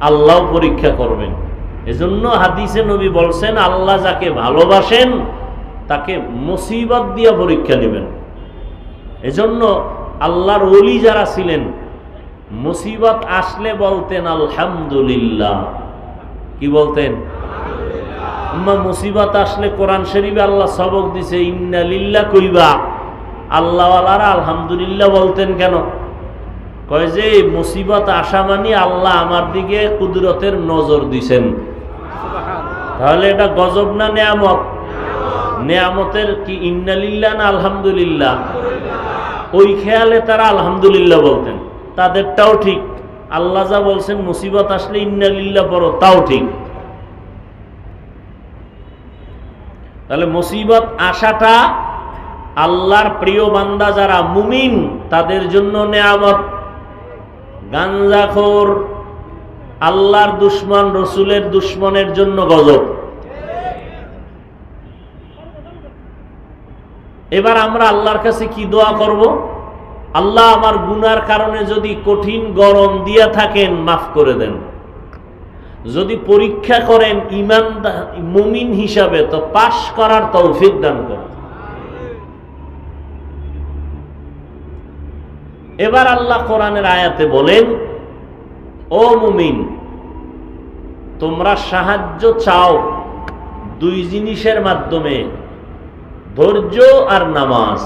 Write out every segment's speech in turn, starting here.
আল্লাহ পরীক্ষা করবেন। এজন্য হাদিসে নবী বলছেন, আল্লাহ যাকে ভালোবাসেন, তাকে মুসিবত দিয়া পরীক্ষা নেবেন এজন্য আল্লাহর ওলি যারা ছিলেন, মুসিবত আসলে বলতেন, আলহামদুলিল্লাহ। কি বলতেন? মুসিবত আসলে কোরআন শরীফে আল্লাহ সবক দিছে ইন্না লিল্লা কইবা। আল্লাহ আলহামদুলিল্লাহ বলতেন কেন? কয় যে মুসিবত আসা মানে আল্লাহ আমার দিকে কুদরতের নজর দিছেন। তাহলে এটা গজব না নেয়ামত? নেয়ামতের কি ইন্নালিল্লাহ না আলহামদুলিল্লাহ। ওই খেয়ালে তারা আলহামদুলিল্লাহ বলতেন। তাদেরটাও ঠিক। আল্লাহ যা বলছেন মুসিবত আসলে ইন্নালিল্লাহ পড়ো তাও ঠিক। তাহলে মুসিবত আসাটা আল্লাহর প্রিয় বান্দা যারা মুমিন তাদের জন্য নেয়ামত। গাঞ্জাখোর, আল্লাহর দুশ্মন, রসুলের দুশ্মনের জন্য গজব। এবার আমরা আল্লাহর কাছে কি দোয়া করব? আল্লাহ আমার গুনার কারণে যদি কঠিন গরম দিয়া থাকেন, মাফ করে দেন। যদি পরীক্ষা করেন ইমান মুমিন হিসাবে, তো পাশ করার তৌফিক দান করেন। এবার আল্লাহ কোরআনের আয়াতে বলেন, ও মুমিন, তোমরা সাহায্য চাও দুই জিনিসের মাধ্যমে, ধৈর্য আর নামাজ।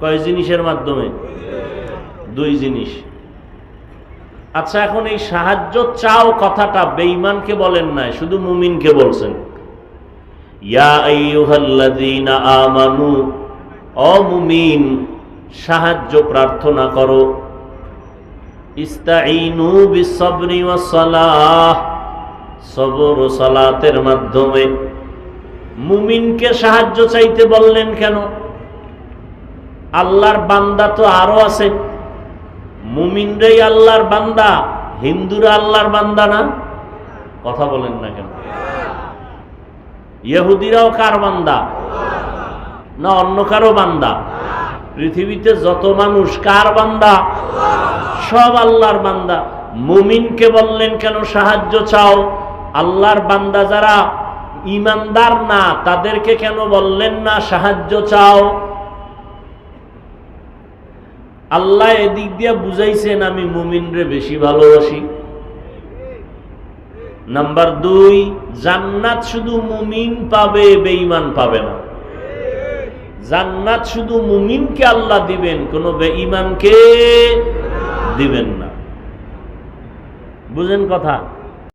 কয় জিনিসের মাধ্যমে? দুই জিনিস। আচ্ছা এখন এই সাহায্য চাও কথাটা বেঈমানকে বলেন নাই, শুধু মুমিনকে বলছেন। ইয়া আইয়ুহাল্লাযীনা আমানু, ও মুমিন সাহায্য প্রার্থনা করো। ইস্তাইনু বিসবরি ওয়াস সালাহ সবর ও সালাতের মাধ্যমে। মুমিনকে সাহায্য চাইতে বললেন কেন? আল্লাহর বান্দা তো আরও আছে। মুমিনরাই আল্লাহর বান্দা, হিন্দুরা আল্লাহর বান্দা না? কথা বলেন না কেন? ইহুদিরাও কার বান্দা? না, অন্য কারও বান্দা? পৃথিবীতে যত মানুষ, কার বান্দা? সব আল্লাহর বান্দা। মুমিনকে বললেন, কেন সাহায্য চাও? আল্লাহর বান্দা যারা ইমানদার না, তাদেরকে কেন বললেন না, সাহায্য চাও? আল্লাহ এদিক দিয়ে বুঝাইছেন, আমি মুমিনরে বেশি ভালোবাসি। নাম্বার দুই, জান্নাত শুধু মুমিন পাবে, বেঈমান পাবে না। জান্নাত শুধু মুমিনকে আল্লাহ দিবেন কোন বেঈমানকে দিবেন না। বুঝেন কথা?